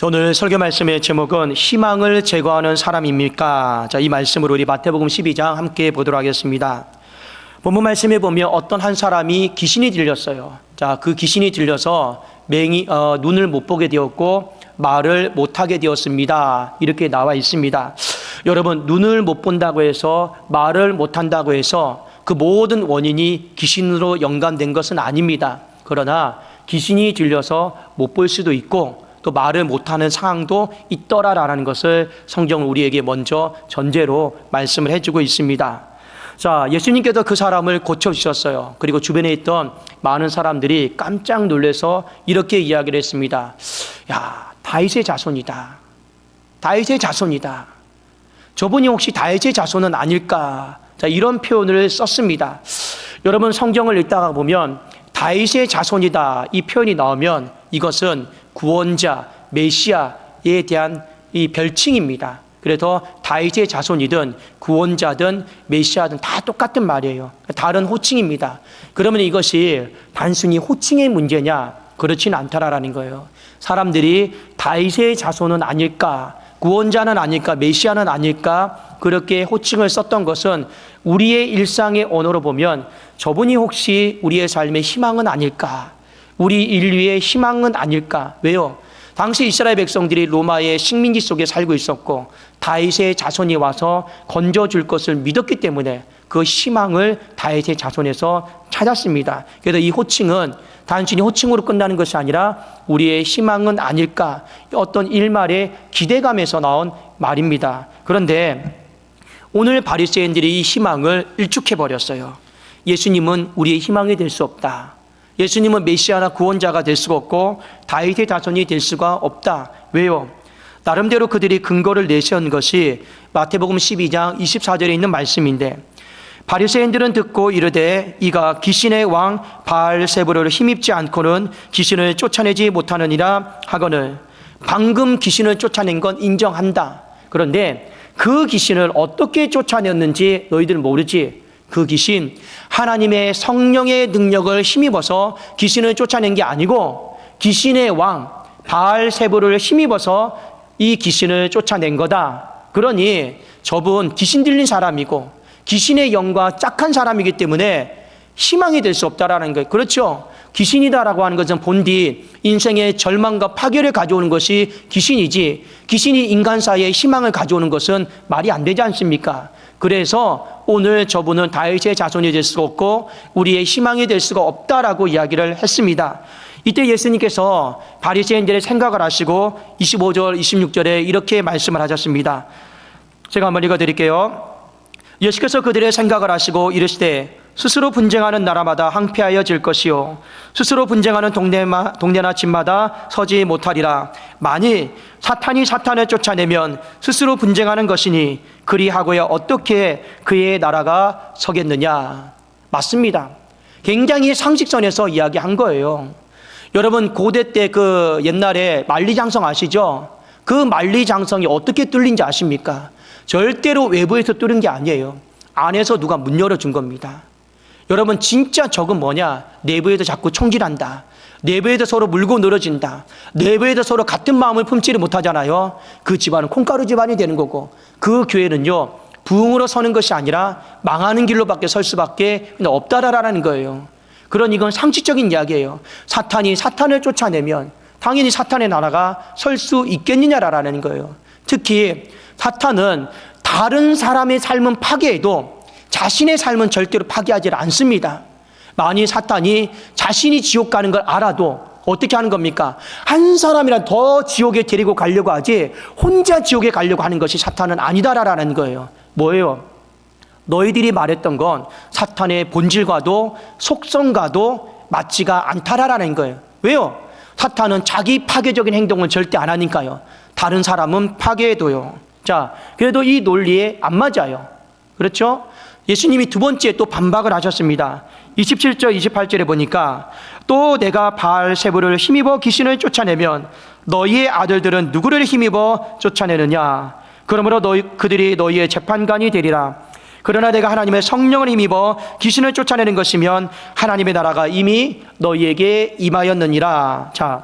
자, 오늘 설교 말씀의 제목은 희망을 제거하는 사람입니까? 자, 이 말씀으로 우리 마태복음 12장 함께 보도록 하겠습니다. 본문 말씀에 보면 어떤 한 사람이 귀신이 들렸어요. 자, 그 귀신이 들려서 맹이 어, 눈을 못 보게 되었고 말을 못 하게 되었습니다. 이렇게 나와 있습니다. 여러분, 눈을 못 본다고 해서 말을 못 한다고 해서 그 모든 원인이 귀신으로 연관된 것은 아닙니다. 그러나 귀신이 들려서 못 볼 수도 있고 또 말을 못하는 상황도 있더라라는 것을 성경은 우리에게 먼저 전제로 말씀을 해주고 있습니다. 자, 예수님께서 그 사람을 고쳐주셨어요. 그리고 주변에 있던 많은 사람들이 깜짝 놀래서 이렇게 이야기를 했습니다. 야, 다윗의 자손이다. 다윗의 자손이다. 저분이 혹시 다윗의 자손은 아닐까? 자, 이런 표현을 썼습니다. 여러분 성경을 읽다가 보면 다윗의 자손이다 이 표현이 나오면 이것은 구원자 메시아에 대한 이 별칭입니다. 그래서 다윗의 자손이든 구원자든 메시아든 다 똑같은 말이에요. 다른 호칭입니다. 그러면 이것이 단순히 호칭의 문제냐? 그렇지는 않다라는 거예요. 사람들이 다윗의 자손은 아닐까? 구원자는 아닐까? 메시아는 아닐까? 그렇게 호칭을 썼던 것은 우리의 일상의 언어로 보면 저분이 혹시 우리의 삶의 희망은 아닐까? 우리 인류의 희망은 아닐까? 왜요? 당시 이스라엘 백성들이 로마의 식민지 속에 살고 있었고 다윗의 자손이 와서 건져 줄 것을 믿었기 때문에 그 희망을 다윗의 자손에서 찾았습니다. 그래서 이 호칭은 단순히 호칭으로 끝나는 것이 아니라 우리의 희망은 아닐까 어떤 일말의 기대감에서 나온 말입니다. 그런데 오늘 바리새인들이 이 희망을 일축해 버렸어요. 예수님은 우리의 희망이 될 수 없다. 예수님은 메시아나 구원자가 될 수가 없고 다윗의 자손이 될 수가 없다. 왜요? 나름대로 그들이 근거를 내세운 것이 마태복음 12장 24절에 있는 말씀인데 바리새인들은 듣고 이르되 이가 귀신의 왕 바알세부를 힘입지 않고는 귀신을 쫓아내지 못하느니라 하거늘 방금 귀신을 쫓아낸 건 인정한다. 그런데 그 귀신을 어떻게 쫓아냈는지 너희들 모르지. 그 귀신 하나님의 성령의 능력을 힘입어서 귀신을 쫓아낸 게 아니고 귀신의 왕 바알세부를 힘입어서 이 귀신을 쫓아낸 거다. 그러니 저분 귀신 들린 사람이고 귀신의 영과 짝한 사람이기 때문에 희망이 될 수 없다라는 거예요. 그렇죠? 귀신이다라고 하는 것은 본디 인생의 절망과 파괴를 가져오는 것이 귀신이지 귀신이 인간 사이에 희망을 가져오는 것은 말이 안 되지 않습니까? 그래서 오늘 저분은 다윗의 자손이 될 수가 없고 우리의 희망이 될 수가 없다라고 이야기를 했습니다. 이때 예수님께서 바리새인들의 생각을 하시고 25절, 26절에 이렇게 말씀을 하셨습니다. 제가 한번 읽어 드릴게요. 예수께서 그들의 생각을 하시고 이르시되 스스로 분쟁하는 나라마다 항폐하여 질 것이요. 스스로 분쟁하는 동네마, 동네나 집마다 서지 못하리라. 만일 사탄이 사탄을 쫓아내면 스스로 분쟁하는 것이니 그리하고야 어떻게 그의 나라가 서겠느냐? 맞습니다. 굉장히 상식선에서 이야기한 거예요. 여러분 고대 때 그 옛날에 만리장성 아시죠? 그 만리장성이 어떻게 뚫린지 아십니까? 절대로 외부에서 뚫은 게 아니에요. 안에서 누가 문 열어준 겁니다 여러분 진짜 적은 뭐냐? 내부에도 자꾸 총질한다. 내부에도 서로 물고 늘어진다. 내부에도 서로 같은 마음을 품지를 못하잖아요. 그 집안은 콩가루 집안이 되는 거고 그 교회는요 부흥으로 서는 것이 아니라 망하는 길로밖에 설 수밖에 없다라는 거예요. 그런 이건 상식적인 이야기예요. 사탄이 사탄을 쫓아내면 당연히 사탄의 나라가 설 수 있겠느냐라는 거예요. 특히 사탄은 다른 사람의 삶은 파괴해도 자신의 삶은 절대로 파괴하지 않습니다. 만일 사탄이 자신이 지옥 가는 걸 알아도 어떻게 하는 겁니까? 한 사람이란 더 지옥에 데리고 가려고 하지 혼자 지옥에 가려고 하는 것이 사탄은 아니다라는 거예요. 뭐예요? 너희들이 말했던 건 사탄의 본질과도 속성과도 맞지가 않다라는 거예요. 왜요? 사탄은 자기 파괴적인 행동을 절대 안 하니까요. 다른 사람은 파괴해도요. 자, 그래도 이 논리에 안 맞아요. 그렇죠? 예수님이 두 번째 또 반박을 하셨습니다. 27절, 28절에 보니까 또 내가 바알세부를 힘입어 귀신을 쫓아내면 너희의 아들들은 누구를 힘입어 쫓아내느냐? 그러므로 너희 그들이 너희의 재판관이 되리라. 그러나 내가 하나님의 성령을 힘입어 귀신을 쫓아내는 것이면 하나님의 나라가 이미 너희에게 임하였느니라. 자,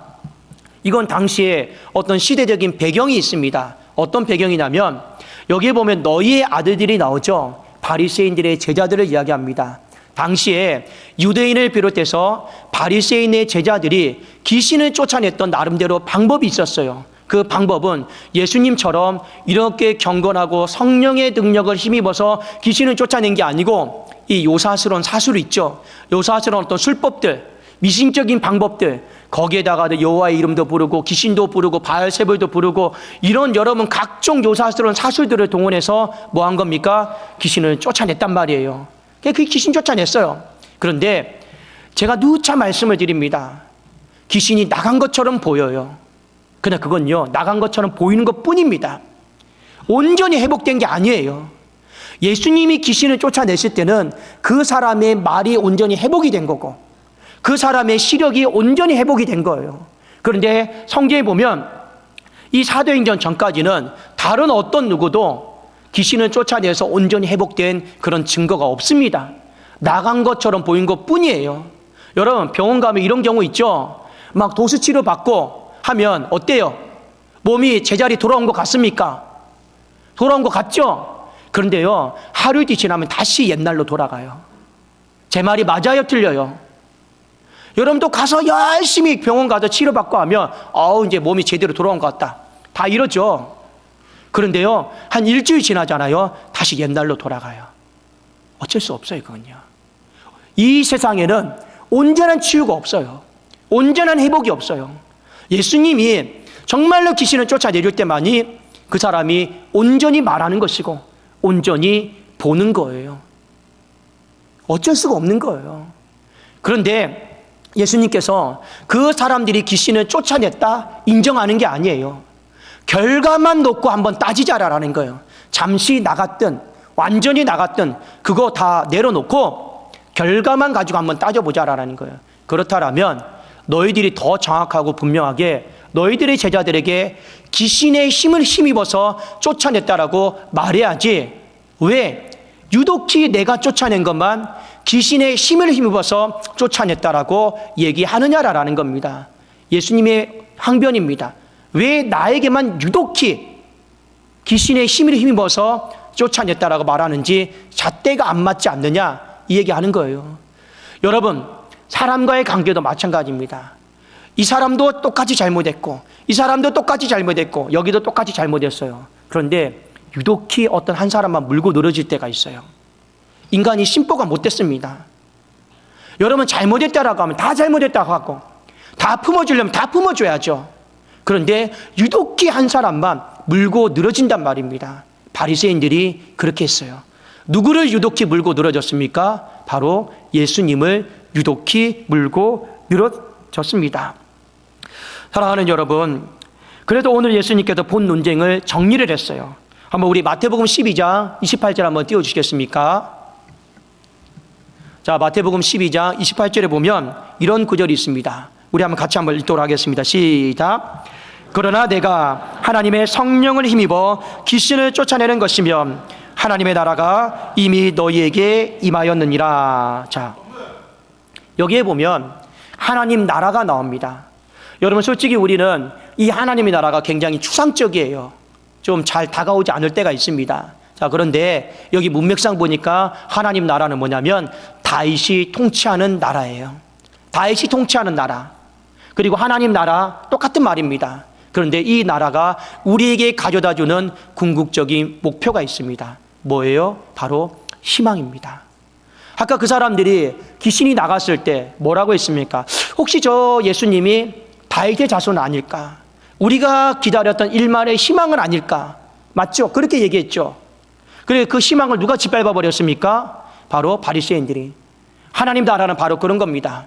이건 당시에 어떤 시대적인 배경이 있습니다. 어떤 배경이냐면 여기에 보면 너희의 아들들이 나오죠. 바리새인들의 제자들을 이야기합니다. 당시에 유대인을 비롯해서 바리새인의 제자들이 귀신을 쫓아냈던 나름대로 방법이 있었어요. 그 방법은 예수님처럼 이렇게 경건하고 성령의 능력을 힘입어서 귀신을 쫓아낸 게 아니고 이 요사스러운 사술 있죠. 요사스러운 어떤 술법들, 미신적인 방법들, 거기에다가 여호와의 이름도 부르고 귀신도 부르고 바알세불도 부르고 이런 여러분 각종 요사스러운 사술들을 동원해서 뭐 한 겁니까? 귀신을 쫓아냈단 말이에요. 그 귀신 쫓아냈어요. 그런데 제가 누차 말씀을 드립니다. 귀신이 나간 것처럼 보여요. 그러나 그건요, 나간 것처럼 보이는 것 뿐입니다. 온전히 회복된 게 아니에요. 예수님이 귀신을 쫓아냈을 때는 그 사람의 말이 온전히 회복이 된 거고, 그 사람의 시력이 온전히 회복이 된 거예요. 그런데 성경에 보면 이 사도행전 전까지는 다른 어떤 누구도 귀신을 쫓아내서 온전히 회복된 그런 증거가 없습니다. 나간 것처럼 보인 것 뿐이에요. 여러분, 병원 가면 이런 경우 있죠? 막 도수 치료 받고 하면 어때요? 몸이 제자리 돌아온 것 같습니까? 돌아온 것 같죠? 그런데요, 하루 뒤 지나면 다시 옛날로 돌아가요. 제 말이 맞아요, 틀려요? 여러분도 가서 열심히 병원 가서 치료받고 하면, 어우, 이제 몸이 제대로 돌아온 것 같다. 다 이러죠. 그런데요, 한 일주일 지나잖아요. 다시 옛날로 돌아가요. 어쩔 수 없어요, 그건요. 이 세상에는 온전한 치유가 없어요. 온전한 회복이 없어요. 예수님이 정말로 귀신을 쫓아 내릴 때만이 그 사람이 온전히 말하는 것이고 온전히 보는 거예요. 어쩔 수가 없는 거예요. 그런데 예수님께서 그 사람들이 귀신을 쫓아냈다 인정하는 게 아니에요. 결과만 놓고 한번 따지자라는 거예요. 잠시 나갔든 완전히 나갔든 그거 다 내려놓고 결과만 가지고 한번 따져보자라는 거예요. 그렇다면 너희들이 더 정확하고 분명하게 너희들의 제자들에게 귀신의 힘을 힘입어서 쫓아냈다라고 말해야지 왜 유독히 내가 쫓아낸 것만 귀신의 힘을 힘입어서 쫓아냈다라고 얘기하느냐라는 겁니다. 예수님의 항변입니다. 왜 나에게만 유독히 귀신의 힘을 힘입어서 쫓아냈다라고 말하는지 잣대가 안 맞지 않느냐 이 얘기하는 거예요. 여러분 사람과의 관계도 마찬가지입니다. 이 사람도 똑같이 잘못했고 이 사람도 똑같이 잘못했고 여기도 똑같이 잘못했어요. 그런데 유독히 어떤 한 사람만 물고 늘어질 때가 있어요. 인간이 심보가 못됐습니다. 여러분 잘못했다라고 하면 다 잘못했다고 하고 다 품어주려면 다 품어줘야죠. 그런데 유독히 한 사람만 물고 늘어진단 말입니다. 바리새인들이 그렇게 했어요. 누구를 유독히 물고 늘어졌습니까? 바로 예수님을 유독히 물고 늘어졌습니다. 사랑하는 여러분, 그래도 오늘 예수님께서 본 논쟁을 정리를 했어요. 한번 우리 마태복음 12장 28절 한번 띄워 주시겠습니까? 자, 마태복음 12장 28절에 보면 이런 구절이 있습니다. 우리 한번 같이 한번 읽도록 하겠습니다. 시작. 그러나 내가 하나님의 성령을 힘입어 귀신을 쫓아내는 것이면 하나님의 나라가 이미 너희에게 임하였느니라. 자, 여기에 보면 하나님 나라가 나옵니다. 여러분 솔직히 우리는 이 하나님의 나라가 굉장히 추상적이에요. 좀 잘 다가오지 않을 때가 있습니다. 자, 그런데 여기 문맥상 보니까 하나님 나라는 뭐냐면 다윗이 통치하는 나라예요. 다윗이 통치하는 나라. 그리고 하나님 나라 똑같은 말입니다. 그런데 이 나라가 우리에게 가져다 주는 궁극적인 목표가 있습니다. 뭐예요? 바로 희망입니다. 아까 그 사람들이 귀신이 나갔을 때 뭐라고 했습니까? 혹시 저 예수님이 다윗의 자손 아닐까? 우리가 기다렸던 일말의 희망은 아닐까? 맞죠? 그렇게 얘기했죠. 그래 그 희망을 누가 짓밟아 버렸습니까? 바로 바리새인들이. 하나님 나라는 바로 그런 겁니다.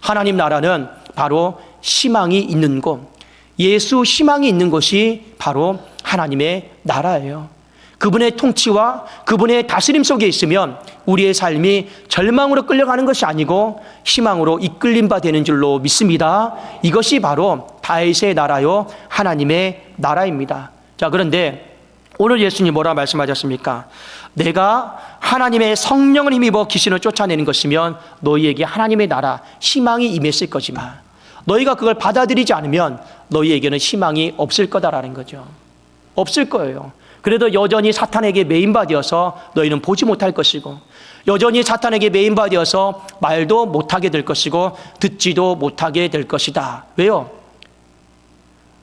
하나님 나라는 바로 희망이 있는 곳. 예수 희망이 있는 곳이 바로 하나님의 나라예요. 그분의 통치와 그분의 다스림 속에 있으면 우리의 삶이 절망으로 끌려가는 것이 아니고 희망으로 이끌림 바 되는 줄로 믿습니다. 이것이 바로 다윗의 나라요 하나님의 나라입니다. 자, 그런데 오늘 예수님 뭐라 말씀하셨습니까? 내가 하나님의 성령을 힘입어 귀신을 쫓아내는 것이면 너희에게 하나님의 나라 희망이 임했을 거지만 너희가 그걸 받아들이지 않으면 너희에게는 희망이 없을 거다라는 거죠. 없을 거예요. 그래도 여전히 사탄에게 메인바디여서 너희는 보지 못할 것이고 여전히 사탄에게 메인바디여서 말도 못하게 될 것이고 듣지도 못하게 될 것이다. 왜요?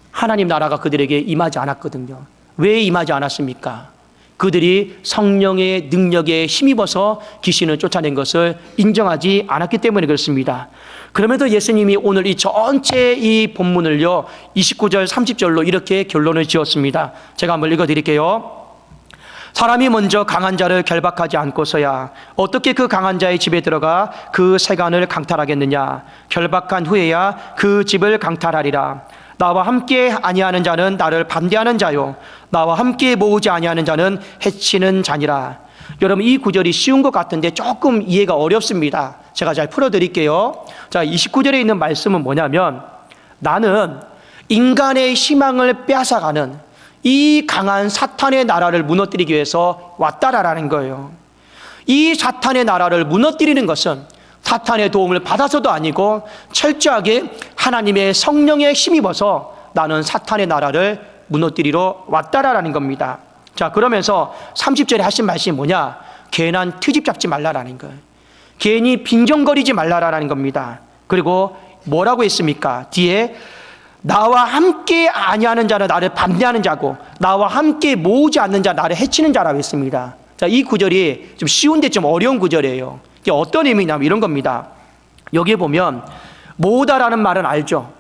하나님 나라가 그들에게 임하지 않았거든요. 왜 임하지 않았습니까? 그들이 성령의 능력에 힘입어서 귀신을 쫓아낸 것을 인정하지 않았기 때문에 그렇습니다. 그럼에도 예수님이 오늘 이 전체 이 본문을요, 29절, 30절로 이렇게 결론을 지었습니다. 제가 한번 읽어 드릴게요. 사람이 먼저 강한 자를 결박하지 않고서야 어떻게 그 강한 자의 집에 들어가 그 세간을 강탈하겠느냐? 결박한 후에야 그 집을 강탈하리라. 나와 함께 아니하는 자는 나를 반대하는 자요. 나와 함께 모으지 아니하는 자는 해치는 자니라. 여러분 이 구절이 쉬운 것 같은데 조금 이해가 어렵습니다. 제가 잘 풀어 드릴게요. 자, 29절에 있는 말씀은 뭐냐면 나는 인간의 희망을 빼앗아가는 이 강한 사탄의 나라를 무너뜨리기 위해서 왔다라는 거예요. 이 사탄의 나라를 무너뜨리는 것은 사탄의 도움을 받아서도 아니고 철저하게 하나님의 성령에 힘입어서 나는 사탄의 나라를 무너뜨리러 왔다라는 겁니다. 자, 그러면서 30절에 하신 말씀이 뭐냐? 괜한 트집 잡지 말라라는 거예요. 괜히 빈정거리지 말라라는 겁니다. 그리고 뭐라고 했습니까? 뒤에 나와 함께 아니하는 자는 나를 반대하는 자고 나와 함께 모으지 않는 자 나를 해치는 자라고 했습니다. 자, 이 구절이 좀 쉬운데 좀 어려운 구절이에요. 이게 어떤 의미냐면 이런 겁니다. 여기에 보면 모으다라는 말은 알죠.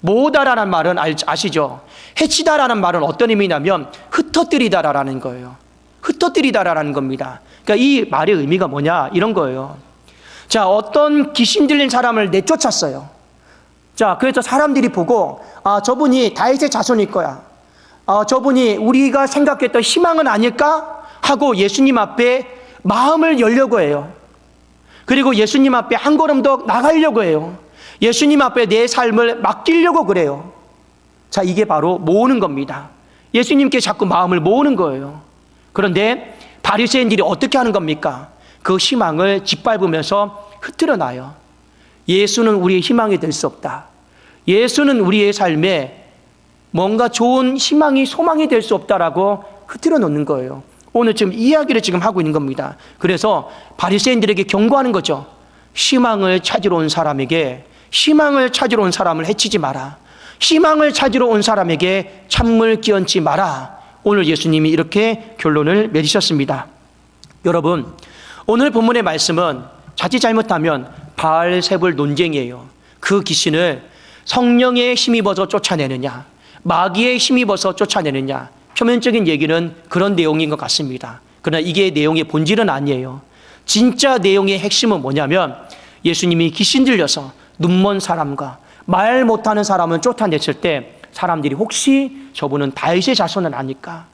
모으다라는 말은 알, 아시죠? 해치다라는 말은 어떤 의미냐면 흩어뜨리다라는 거예요. 흩어뜨리다라는 겁니다. 그러니까 이 말의 의미가 뭐냐? 이런 거예요. 자, 어떤 귀신 들린 사람을 내쫓았어요. 자, 그래서 사람들이 보고, 아, 저분이 다윗의 자손일 거야. 아, 저분이 우리가 생각했던 희망은 아닐까? 하고 예수님 앞에 마음을 열려고 해요. 그리고 예수님 앞에 한 걸음 더 나가려고 해요. 예수님 앞에 내 삶을 맡기려고 그래요. 자, 이게 바로 모으는 겁니다. 예수님께 자꾸 마음을 모으는 거예요. 그런데 바리새인들이 어떻게 하는 겁니까? 그 희망을 짓밟으면서 흐트러 놔요. 예수는 우리의 희망이 될 수 없다. 예수는 우리의 삶에 뭔가 좋은 희망이 소망이 될 수 없다라고 흐트러 놓는 거예요. 오늘 지금 이야기를 지금 하고 있는 겁니다. 그래서 바리새인들에게 경고하는 거죠. 희망을 찾으러 온 사람에게 희망을 찾으러 온 사람을 해치지 마라. 희망을 찾으러 온 사람에게 찬물 끼얹지 마라. 오늘 예수님이 이렇게 결론을 맺으셨습니다. 여러분, 오늘 본문의 말씀은 자칫 잘못하면 바알세불 논쟁이에요. 그 귀신을 성령의 힘입어서 쫓아내느냐, 마귀의 힘입어서 쫓아내느냐. 표면적인 얘기는 그런 내용인 것 같습니다. 그러나 이게 내용의 본질은 아니에요. 진짜 내용의 핵심은 뭐냐면 예수님이 귀신 들려서 눈먼 사람과 말 못하는 사람을 쫓아냈을 때 사람들이 혹시 저분은 다윗의 자손은 아닐까?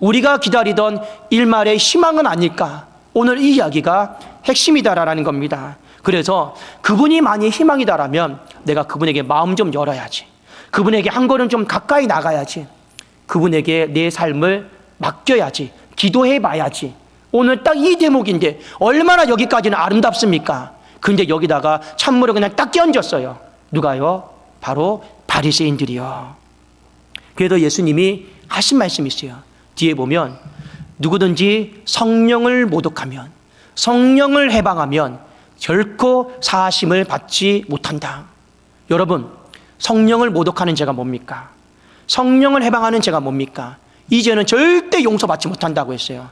우리가 기다리던 일말의 희망은 아닐까? 오늘 이 이야기가 핵심이다라는 겁니다. 그래서 그분이 많이 희망이다라면 내가 그분에게 마음 좀 열어야지. 그분에게 한 걸음 좀 가까이 나가야지. 그분에게 내 삶을 맡겨야지. 기도해 봐야지. 오늘 딱 이 대목인데 얼마나 여기까지는 아름답습니까? 근데 여기다가 찬물을 그냥 딱 끼얹었어요. 누가요? 바로 바리새인들이요. 그래도 예수님이 하신 말씀이 있어요. 뒤에 보면 누구든지 성령을 모독하면 성령을 해방하면 결코 사심을 받지 못한다. 여러분, 성령을 모독하는 죄가 뭡니까? 성령을 해방하는 죄가 뭡니까? 이 죄는 절대 용서받지 못한다고 했어요.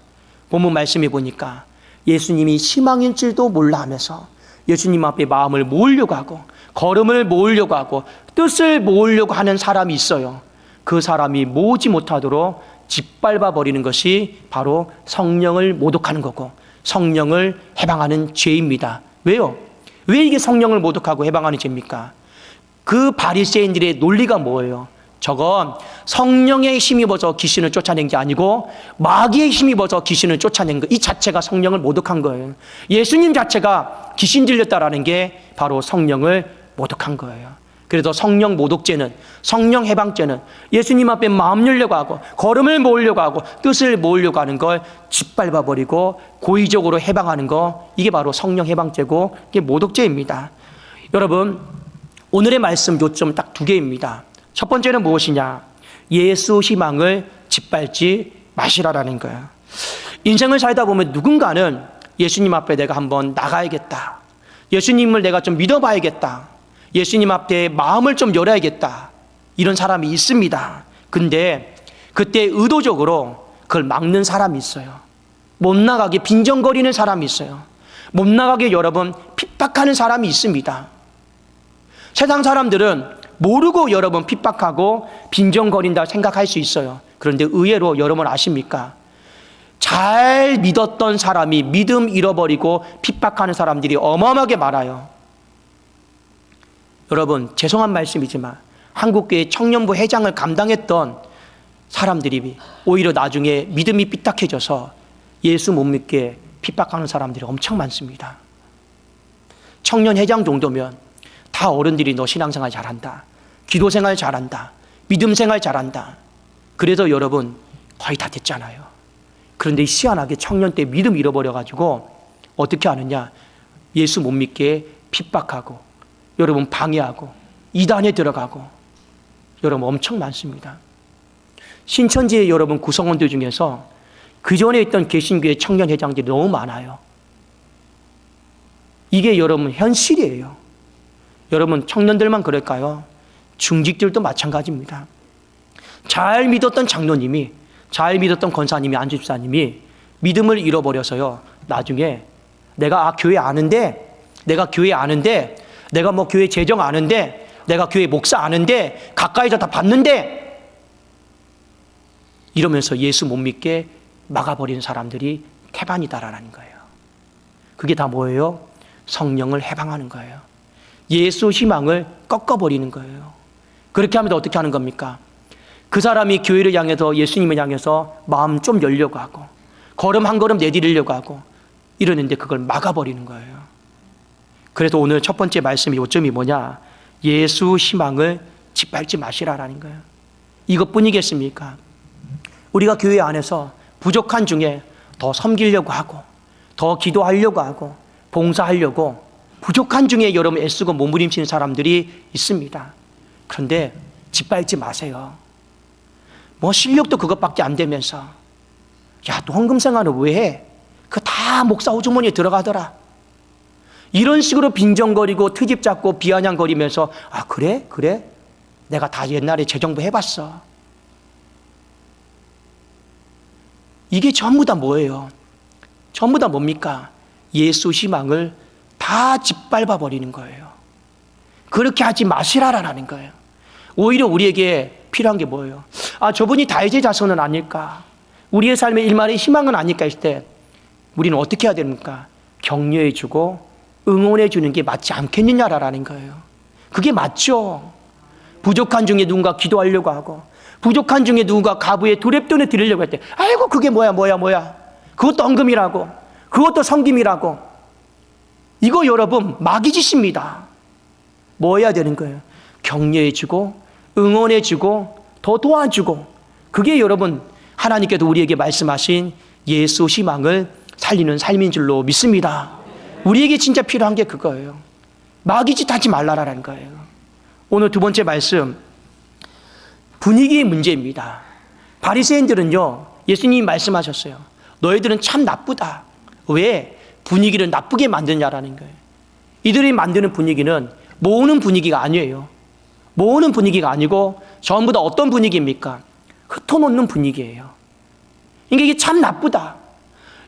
본문 말씀해 보니까 예수님이 희망인 줄도 몰라 하면서 예수님 앞에 마음을 모으려고 하고 걸음을 모으려고 하고 뜻을 모으려고 하는 사람이 있어요. 그 사람이 모으지 못하도록 짓밟아 버리는 것이 바로 성령을 모독하는 거고 성령을 해방하는 죄입니다. 왜요? 왜 이게 성령을 모독하고 해방하는 죄입니까? 그 바리새인들의 논리가 뭐예요? 저건 성령의 힘입어서 귀신을 쫓아낸 게 아니고 마귀의 힘입어서 귀신을 쫓아낸 거. 이 자체가 성령을 모독한 거예요. 예수님 자체가 귀신 들렸다라는 게 바로 성령을 모독한 거예요. 그래서 성령 모독죄는 성령 해방죄는 예수님 앞에 마음 열려고 하고 걸음을 모으려고 하고 뜻을 모으려고 하는 걸 짓밟아 버리고 고의적으로 해방하는 거 이게 바로 성령 해방죄고 이게 모독죄입니다. 여러분 오늘의 말씀 요점 딱 두 개입니다. 첫 번째는 무엇이냐? 예수 희망을 짓밟지 마시라라는 거야. 인생을 살다 보면 누군가는 예수님 앞에 내가 한번 나가야겠다. 예수님을 내가 좀 믿어봐야겠다. 예수님 앞에 마음을 좀 열어야겠다. 이런 사람이 있습니다. 근데 그때 의도적으로 그걸 막는 사람이 있어요. 못 나가게 빈정거리는 사람이 있어요. 못 나가게 여러분 핍박하는 사람이 있습니다. 세상 사람들은 모르고 여러분 핍박하고 빈정거린다 생각할 수 있어요. 그런데 의외로 여러분 아십니까? 잘 믿었던 사람이 믿음 잃어버리고 핍박하는 사람들이 어마어마하게 많아요. 여러분, 죄송한 말씀이지만 한국교회 청년부 회장을 감당했던 사람들이 오히려 나중에 믿음이 삐딱해져서 예수 못 믿게 핍박하는 사람들이 엄청 많습니다. 청년 회장 정도면 다 어른들이 너 신앙생활 잘한다. 기도생활 잘한다. 믿음생활 잘한다. 그래서 여러분 거의 다 됐잖아요. 그런데 희한하게 청년 때 믿음 잃어버려가지고 어떻게 하느냐. 예수 못 믿게 핍박하고 여러분 방해하고 이단에 들어가고 여러분 엄청 많습니다. 신천지의 여러분 구성원들 중에서 그 전에 있던 개신교회 청년 회장들이 너무 많아요. 이게 여러분 현실이에요. 여러분 청년들만 그럴까요? 중직들도 마찬가지입니다. 잘 믿었던 장로님이 잘 믿었던 권사님이 안집사님이 믿음을 잃어버려서요. 나중에 내가 아 교회 아는데 내가 교회 아는데 내가 뭐 교회 재정 아는데 내가 교회 목사 아는데 가까이서 다 봤는데 이러면서 예수 못 믿게 막아버리는 사람들이 태반이다라는 거예요. 그게 다 뭐예요? 성령을 해방하는 거예요. 예수 희망을 꺾어버리는 거예요. 그렇게 하면 어떻게 하는 겁니까? 그 사람이 교회를 향해서 예수님을 향해서 마음 좀 열려고 하고 걸음 한 걸음 내디리려고 하고 이러는데 그걸 막아버리는 거예요. 그래서 오늘 첫 번째 말씀의 요점이 뭐냐? 예수 희망을 짓밟지 마시라라는 거예요. 이것뿐이겠습니까? 우리가 교회 안에서 부족한 중에 더 섬기려고 하고 더 기도하려고 하고 봉사하려고 부족한 중에 여러분 애쓰고 몸부림치는 사람들이 있습니다. 그런데 짓밟지 마세요. 뭐 실력도 그것밖에 안 되면서 야, 너 헌금 생활을 왜 해? 그 다 목사 호주머니에 들어가더라. 이런 식으로 빈정거리고 트집 잡고 비아냥거리면서 아, 그래? 그래? 내가 다 옛날에 재정부 해봤어. 이게 전부 다 뭐예요? 전부 다 뭡니까? 예수 희망을 다 짓밟아 버리는 거예요. 그렇게 하지 마시라라는 거예요. 오히려 우리에게 필요한 게 뭐예요? 아, 저분이 다이제 자손은 아닐까? 우리의 삶의 일말의 희망은 아닐까 했을 때 우리는 어떻게 해야 됩니까? 격려해 주고 응원해 주는 게 맞지 않겠느냐라는 거예요. 그게 맞죠. 부족한 중에 누군가 기도하려고 하고 부족한 중에 누군가 가부에 두랩돈을 드리려고 할 때, 아이고, 그게 뭐야, 뭐야, 뭐야. 그것도 언금이라고. 그것도 성김이라고. 이거 여러분, 마귀 짓입니다. 뭐 해야 되는 거예요? 격려해주고, 응원해주고, 더 도와주고. 그게 여러분, 하나님께도 우리에게 말씀하신 예수 희망을 살리는 삶인 줄로 믿습니다. 우리에게 진짜 필요한 게 그거예요. 마귀 짓 하지 말라라는 거예요. 오늘 두 번째 말씀, 분위기의 문제입니다. 바리새인들은요. 예수님이 말씀하셨어요. 너희들은 참 나쁘다. 왜 분위기를 나쁘게 만드냐라는 거예요. 이들이 만드는 분위기는 모으는 분위기가 아니에요. 모으는 분위기가 아니고 전부 다 어떤 분위기입니까? 흩어놓는 분위기예요. 이게 참 나쁘다.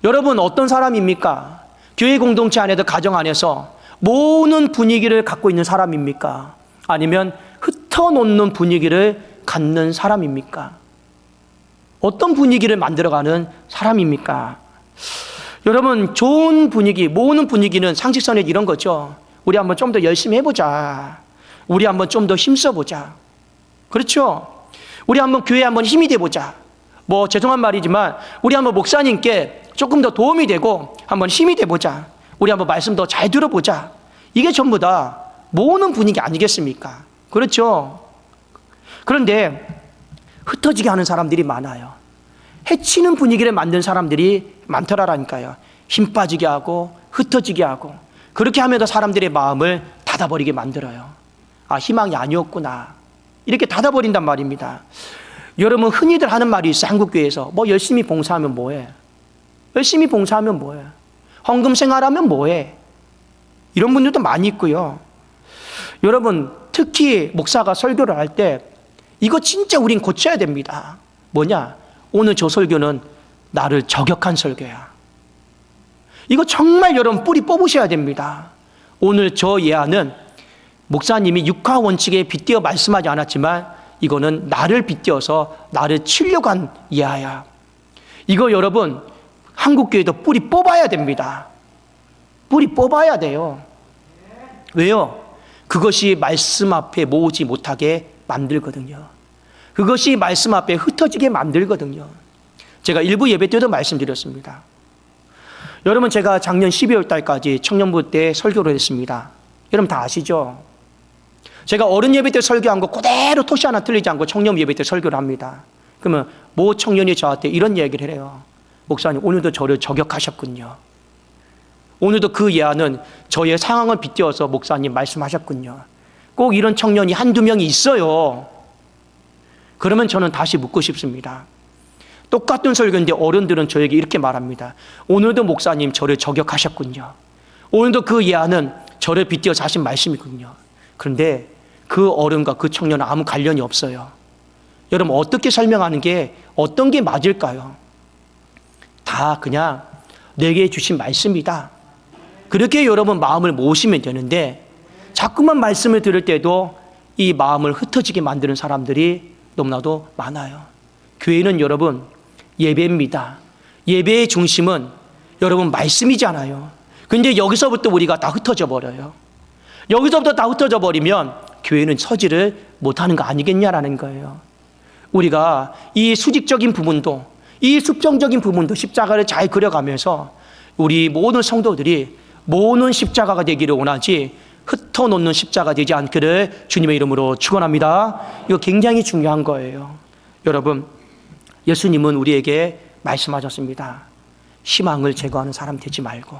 여러분 어떤 사람입니까? 교회 공동체 안에도 가정 안에서 모으는 분위기를 갖고 있는 사람입니까? 아니면 흩어놓는 분위기를 갖는 사람입니까? 어떤 분위기를 만들어가는 사람입니까? 여러분, 좋은 분위기, 모으는 분위기는 상식선에 이런 거죠. 우리 한번 좀 더 열심히 해보자. 우리 한번 좀 더 힘써보자. 그렇죠? 우리 한번 교회 한번 힘이 돼보자. 뭐, 죄송한 말이지만, 우리 한번 목사님께 조금 더 도움이 되고, 한번 힘이 돼보자. 우리 한번 말씀 더 잘 들어보자. 이게 전부 다 모으는 분위기 아니겠습니까? 그렇죠? 그런데 흩어지게 하는 사람들이 많아요. 해치는 분위기를 만든 사람들이 많더라라니까요. 힘 빠지게 하고 흩어지게 하고 그렇게 하면서 사람들의 마음을 닫아버리게 만들어요. 아, 희망이 아니었구나. 이렇게 닫아버린단 말입니다. 여러분, 흔히들 하는 말이 있어, 한국교회에서. 뭐 열심히 봉사하면 뭐해? 열심히 봉사하면 뭐해? 헌금 생활하면 뭐해? 이런 분들도 많이 있고요. 여러분, 특히 목사가 설교를 할 때 이거 진짜 우린 고쳐야 됩니다. 뭐냐? 오늘 저 설교는 나를 저격한 설교야. 이거 정말 여러분 뿌리 뽑으셔야 됩니다. 오늘 저 예화는 목사님이 육하 원칙에 빗대어 말씀하지 않았지만 이거는 나를 빗대어서 나를 치려고 한 예화야. 이거 여러분 한국교회도 뿌리 뽑아야 됩니다. 뿌리 뽑아야 돼요. 왜요? 그것이 말씀 앞에 모으지 못하게 만들거든요. 그것이 말씀 앞에 흩어지게 만들거든요. 제가 일부 예배 때도 말씀드렸습니다. 여러분 제가 작년 12월 달까지 청년부 때 설교를 했습니다. 여러분 다 아시죠? 제가 어른 예배 때 설교한 거 그대로 토시 하나 틀리지 않고 청년 예배 때 설교를 합니다. 그러면 모 청년이 저한테 이런 얘기를 해요. 목사님 오늘도 저를 저격하셨군요. 오늘도 그 예화는 저의 상황을 빗대어서 목사님 말씀하셨군요. 꼭 이런 청년이 한두 명이 있어요. 그러면 저는 다시 묻고 싶습니다. 똑같은 설교인데 어른들은 저에게 이렇게 말합니다. 오늘도 목사님 저를 저격하셨군요. 오늘도 그 예화는 저를 빗대어 자신 말씀이군요. 그런데 그 어른과 그 청년은 아무 관련이 없어요. 여러분 어떻게 설명하는 게 어떤 게 맞을까요? 다 그냥 내게 주신 말씀이다. 그렇게 여러분 마음을 모시면 되는데 자꾸만 말씀을 들을 때도 이 마음을 흩어지게 만드는 사람들이 너무나도 많아요. 교회는 여러분 예배입니다. 예배의 중심은 여러분 말씀이잖아요. 근데 여기서부터 우리가 다 흩어져 버려요. 여기서부터 다 흩어져 버리면 교회는 서지를 못하는 거 아니겠냐라는 거예요. 우리가 이 수직적인 부분도 이 숙정적인 부분도 십자가를 잘 그려가면서 우리 모든 성도들이 모는 십자가가 되기를 원하지 흩어놓는 십자가 되지 않기를 주님의 이름으로 축원합니다. 이거 굉장히 중요한 거예요. 여러분, 예수님은 우리에게 말씀하셨습니다. 희망을 제거하는 사람 되지 말고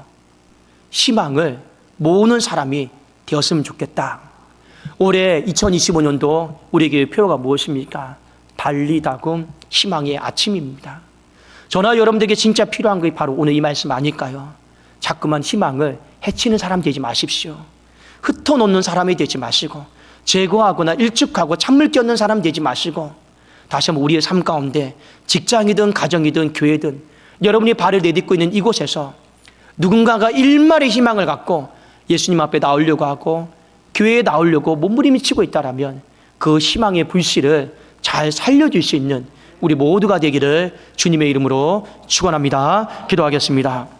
희망을 모으는 사람이 되었으면 좋겠다. 올해 2025년도 우리에게 표가 무엇입니까? 달리다금 희망의 아침입니다. 저나 여러분들에게 진짜 필요한 것이 바로 오늘 이 말씀 아닐까요? 자꾸만 희망을 해치는 사람 되지 마십시오. 흩어놓는 사람이 되지 마시고 제거하거나 일축하고 찬물 끼얹는 사람 되지 마시고 다시 한번 우리의 삶 가운데 직장이든 가정이든 교회든 여러분이 발을 내딛고 있는 이곳에서 누군가가 일말의 희망을 갖고 예수님 앞에 나오려고 하고 교회에 나오려고 몸부림치고 있다라면 그 희망의 불씨를 잘 살려줄 수 있는 우리 모두가 되기를 주님의 이름으로 축원합니다. 기도하겠습니다.